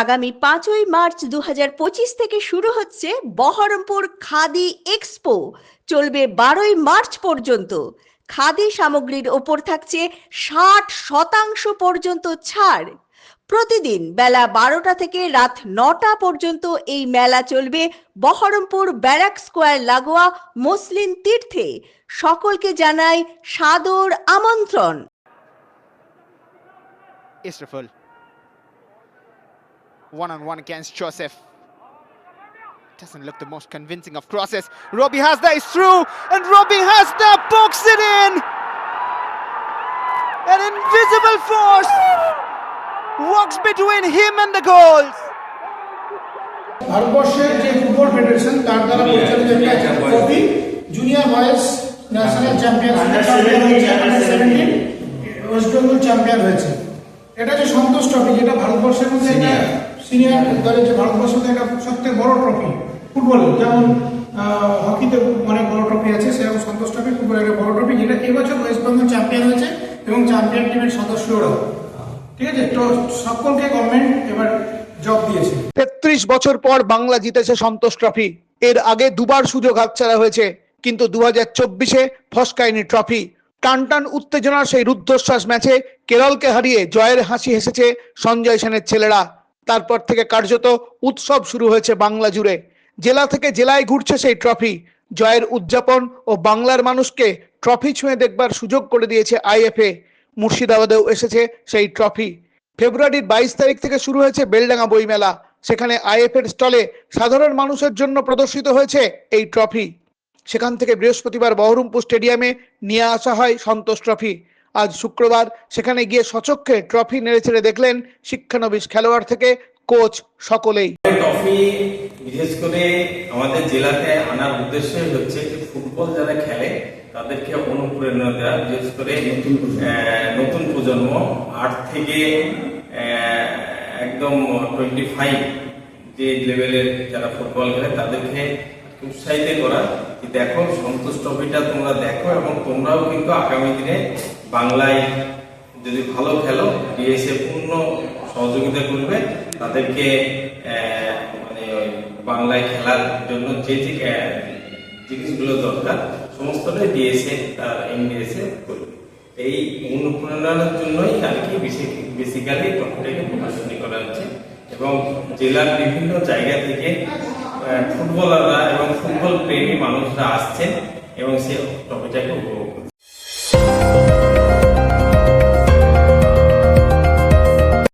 আগামী পাঁচই মার্চ দু হাজার পঁচিশ থেকে শুরু হচ্ছে বহরমপুর খাদি এক্সপো। চলবে বারোই মার্চ পর্যন্ত। খাদি সামগ্রীর ওপর থাকছে ষাট শতাংশ পর্যন্ত ছাড়। প্রতিদিন বেলা বারোটা থেকে রাত নটা পর্যন্ত এই মেলা চলবে বহরমপুর ব্যারাক স্কোয়ার লাগোয়া মুসলিম তীর্থে। সকলকে জানাই সাদর আমন্ত্রণ. One on one against Joseph. Doesn't look the most convincing of crosses. Robbie has that, is through, and Robbie has that, box it in! An invisible force walks between him and the goals. ভারতবর্ষের যে football federation তার দ্বারা পরিচালিত একটা trophy junior boys national champion West Bengal champion হয়েছে এটা যে সন্তোষ trophy যেটা ভারতবর্ষের মধ্যে সিনিয়র দলের যে ভারতবর্ষের একটা সবথেকে বড় ট্রফি ফুটবল, যেমন হকিতে অনেক বড় ট্রফি আছে, সেরকম সন্তোষ ট্রফি ফুটবলের একটা বড় ট্রফি যেটা এবছর ওয়েস্ট বেঙ্গল চ্যাম্পিয়ন হয়েছে এবং চ্যাম্পিয়ন টিমের সদস্যরাও। ঠিক আছে? তো সকলকে গভর্নমেন্ট এবার জব দিয়েছে। তেত্রিশ বছর পর বাংলা জিতেছে সন্তোষ ট্রফি এর আগে দুবার সুযোগ হাতছাড়া হয়েছে, কিন্তু দু হাজার চব্বিশে ফসকায়নি ট্রফি টান টান উত্তেজনার সেই রুদ্ধশ্বাস ম্যাচে কেরলকে হারিয়ে জয়ের হাসি হেসেছে সঞ্জয় সেনের ছেলেরা। তারপর থেকে কার্যত উৎসব শুরু হয়েছে বাংলা জুড়ে। জেলা থেকে জেলায় ঘুরছে সেই ট্রফি জয়ের উদযাপন ও বাংলার মানুষকে ট্রফি ছুঁয়ে দেখবার সুযোগ করে দিয়েছে আইএফএ। মুর্শিদাবাদেও এসেছে সেই ট্রফি ফেব্রুয়ারির বাইশ তারিখ থেকে শুরু হয়েছে বেলডাঙ্গা বইমেলা। সেখানে আইএফের স্টলে সাধারণ মানুষের জন্য প্রদর্শিত হয়েছে এই ট্রফি সেখান থেকে বৃহস্পতিবার বহরমপুর স্টেডিয়ামে নিয়ে আসা হয় সন্তোষ ট্রফি আজ শুক্রবার সেখানে গিয়ে সচক্ষে ট্রফি নেড়েচেড়ে দেখলেন শিক্ষানবিশ খেলোয়াড় থেকে কোচ সকলেই। ট্রফি বিশেষ করে আমাদের জেলাতে আনার উদ্দেশ্যই হচ্ছে যে ফুটবল যারা খেলে তাদেরকে অনুপ্রেরণা দেওয়া বিশেষ করে আহ, নতুন প্রজন্ম আট থেকে একদম টোয়েন্টি ফাইভ যে লেভেলের যারা ফুটবল খেলে তাদেরকে উৎসাহিত করা দেখো সন্তোষ ট্রফিটা তোমরা দেখো এবং তোমরাও কিন্তু আগামী দিনে বাংলায় যদি ভালো খেলো ডিএসএ পূর্ণ সহযোগিতা করবে, তাদেরকে মানে বাংলায় খেলার জন্য যে যে জিনিসগুলো দরকার, সমস্তটাই ডিএসএ আর এমডিএসএ করবে। এই অনুপ্রেরণার জন্যই আর কি বেসিক্যালি টপিকটাকে প্রকাশনী করা হচ্ছে। এবং জেলার বিভিন্ন জায়গা থেকে ফুটবলাররা এবং ফুটবল প্রেমী মানুষরা আসছেন এবং সে টপিকটাকে